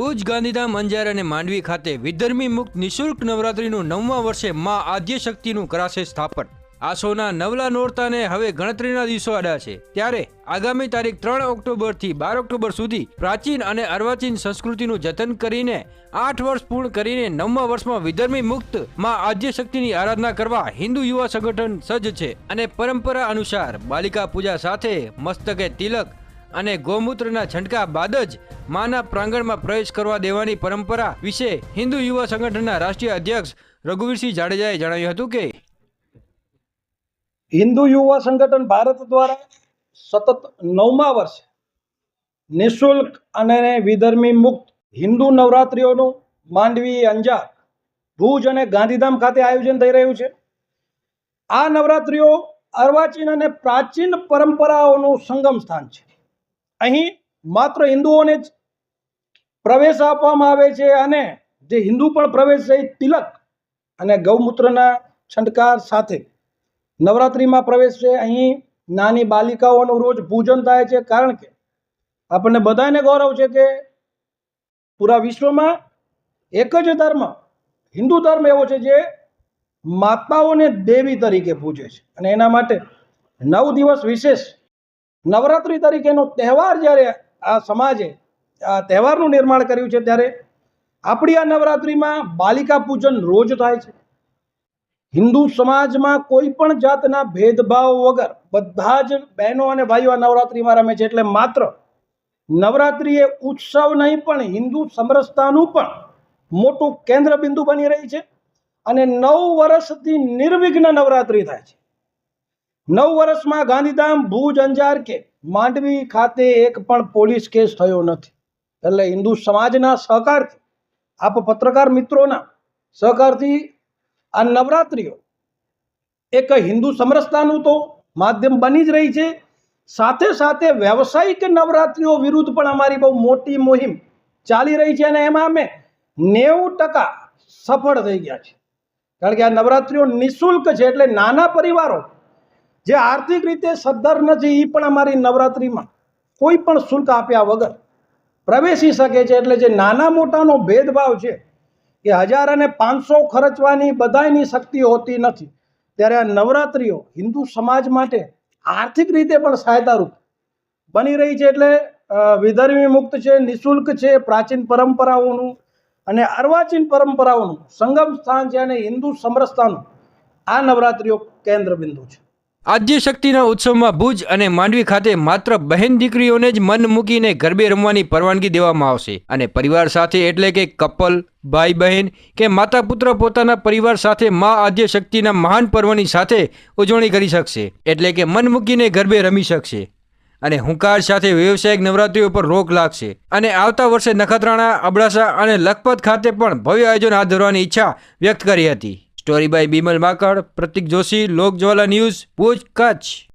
ભુજ, ગાંધીધામ, અંજાર અને માંડવી ખાતે વિધર્મી મુક્ત નિશુલ્ક નવરાત્રીનું નવમા વર્ષે મા આદ્યશક્તિનું કરાશે સ્થાપન. આસોના નવલા નોરતાને હવે ગણતરીના દિવસો આડ્યા છે. ત્યારે આગામી તારીખ ત્રણ ઓક્ટોબરથી બાર ઓક્ટોબર સુધી પ્રાચીન અને અર્વાચીન સંસ્કૃતિનું જતન કરીને આઠ વર્ષ પૂર્ણ કરીને નવમા વર્ષમાં વિધર્મી મુક્તમાં આદ્યશક્તિની આરાધના કરવા હિન્દુ યુવા સંગઠન સજ્જ છે. અને પરંપરા અનુસાર બાલિકા પૂજા સાથે મસ્તકે તિલક અને ગૌમૂત્રના છંટકા બાદ જ માના પ્રાંગણમાં પ્રવેશ કરવા દેવાની પરંપરા વિશે હિન્દુ યુવા સંગઠનના રાષ્ટ્રીય અધ્યક્ષ રઘુવીરસિંહ જાડેજાએ જણાવ્યું હતું કે હિન્દુ યુવા સંગઠન ભારત દ્વારા સતત નવમા વર્ષે નિઃશુલ્ક અને વિધર્મી મુક્ત હિન્દુ નવરાત્રિઓનું માંડવી અંજાર, ભુજ અને ગાંધીધામ ખાતે આયોજન થઈ રહ્યું છે. આ નવરાત્રિઓ અર્વાચીન અને પ્રાચીન પરંપરાઓનું સંગમ સ્થાન છે. અહીં માત્ર હિન્દુઓને જ પ્રવેશ આપવામાં આવે છે અને જે હિન્દુ પણ પ્રવેશ છે તિલક અને ગૌમૂત્રના છંટકાર સાથે નવરાત્રિમાં પ્રવેશ છે. અહીં નાની બાલિકાઓનું રોજ પૂજન થાય છે કારણ કે આપણને બધાને ગૌરવ છે કે પૂરા વિશ્વમાં એક જ ધર્મ, હિન્દુ ધર્મ એવો છે જે માતાઓને દેવી તરીકે પૂજે છે અને એના માટે નવ દિવસ વિશેષ નવરાત્રિ તરીકેનો તહેવાર જ્યારે આ સમાજે, આ તહેવારનું નિર્માણ કર્યું છે ત્યારે આપણી આ નવરાત્રિમાં બાલિકા પૂજન રોજ થાય છે. હિન્દુ સમાજમાં કોઈ પણ જાતના ભેદભાવ વગર બધા જ બહેનો અને ભાઈઓ આ નવરાત્રિમાં રમે છે. એટલે માત્ર નવરાત્રિ એ ઉત્સવ નહીં, પણ હિન્દુ સમરસતાનું પણ મોટું કેન્દ્ર બિંદુ બની રહી છે. અને નવ વર્ષથી નિર્વિઘ્ન નવરાત્રિ થાય છે. નવ વર્ષમાં ગાંધીધામ ભુજ અંજાર કે માંડવી ખાતે એક પણ પોલીસ કેસ થયો નથી. એટલે હિન્દુ સમાજના સહકારથી, આપ પત્રકાર મિત્રોના સહકારથી આ નવરાત્રિઓ એક હિન્દુ સમરસતાનું તો માધ્યમ બની જ રહી છે. સાથે સાથે વ્યવસાયિક નવરાત્રિઓ વિરુદ્ધ પણ અમારી બહુ મોટી મુહિમ ચાલી રહી છે અને એમાં અમે નેવું ટકા સફળ થઈ ગયા છે કારણ કે આ નવરાત્રિઓ નિઃશુલ્ક છે એટલે નાના પરિવારો જે આર્થિક રીતે સદ્ધર નથી એ પણ અમારી નવરાત્રિમાં કોઈ પણ શુલ્ક આપ્યા વગર પ્રવેશી શકે છે. એટલે જે નાના મોટાનો ભેદભાવ છે કે હજાર અને પાંચસો ખર્ચવાની બધાયની શક્તિ હોતી નથી, ત્યારે આ નવરાત્રિઓ હિન્દુ સમાજ માટે આર્થિક રીતે પણ સહાયતારૂપ બની રહી છે. એટલે વિધર્મી મુક્ત છે, નિઃશુલ્ક છે, પ્રાચીન પરંપરાઓનું અને અર્વાચીન પરંપરાઓનું સંગમ સ્થાન છે અને હિન્દુ સમરસતાનું આ નવરાત્રિઓ કેન્દ્ર બિંદુ છે. આદ્યશક્તિના ઉત્સવમાં ભુજ અને માંડવી ખાતે માત્ર બહેન દીકરીઓને જ મન મૂકીને ગરબે રમવાની પરવાનગી દેવામાં આવશે. અને પરિવાર સાથે એટલે કે કપલ, ભાઈ બહેન કે માતા પુત્ર પોતાના પરિવાર સાથે મા આદ્યશક્તિના મહાન પર્વની સાથે ઉજવણી કરી શકશે. એટલે કે મન મૂકીને ગરબે રમી શકશે. અને હુંકાર સાથે વ્યવસાયિક નવરાત્રીઓ પર રોક લાગશે. અને આવતા વર્ષે નખત્રાણા, અબડાસા અને લખપત ખાતે પણ ભવ્ય આયોજન હાથ ધરવાની ઈચ્છા વ્યક્ત કરી હતી. Story by Bimal Makad Pratik Joshi Lokjwala news Bhuj Kutch.